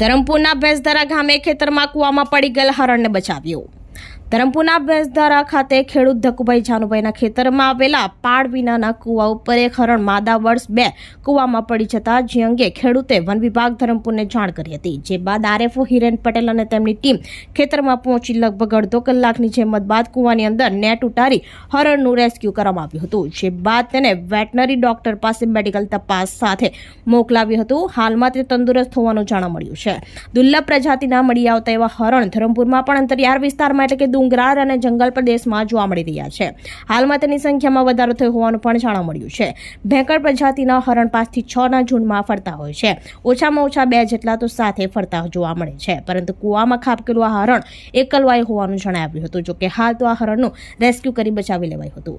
ધરમપુરના ભેંસધરા ગામે ખેતરમાં કૂવામાં પડી ગયેલ હરણને બચાવ્યું. ધરમપુરના ભેંસધારા ખાતે ખેડૂત ધકુભાઈ જાનુભાઈના ખેતરમાં આવેલા પાડ વિનાના કૂવા ઉપર એક હરણ માદા વર્ષ બે કૂવામાં પડી જતા જે અંગે ખેડૂતે વન વિભાગ ધરમપુરને જાણ કરી હતી. જે બાદ આરએફઓ હિરેન પટેલ અને તેમની ટીમ ખેતરમાં પહોંચી લગભગ અડધો કલાકની જેમત બાદ કૂવાની અંદર નેટ ઉતારી હરણનું રેસ્ક્યુ કરવામાં આવ્યું હતું. જે બાદ તેને વેટનરી ડોક્ટર પાસે મેડિકલ તપાસ સાથે મોકલાવ્યું હતું. હાલમાં તે તંદુરસ્ત હોવાનું જાણવા મળ્યું છે. દુર્લભ પ્રજાતિના મળી આવતા એવા હરણ ધરમપુરમાં પણ અંતરિયાળ વિસ્તારમાં એટલે કે ડુંગરાળ અને જંગલ પ્રદેશમાં જોવા મળી રહ્યા છે. હાલમાં તેની સંખ્યામાં વધારો થયો હોવાનું પણ જાણવા મળ્યું છે. ભેંકડ પ્રજાતિના હરણ પાંચથી છ ના ઝુંડમાં ફરતા હોય છે. ઓછામાં ઓછા બે જેટલા તો સાથે ફરતા જોવા મળે છે. પરંતુ કૂવામાં ખાબકેલું આ હરણ એકલવાય હોવાનું જણાવ્યું હતું. જોકે હાલ તો આ હરણનું રેસ્ક્યુ કરી બચાવી લેવાયું હતું.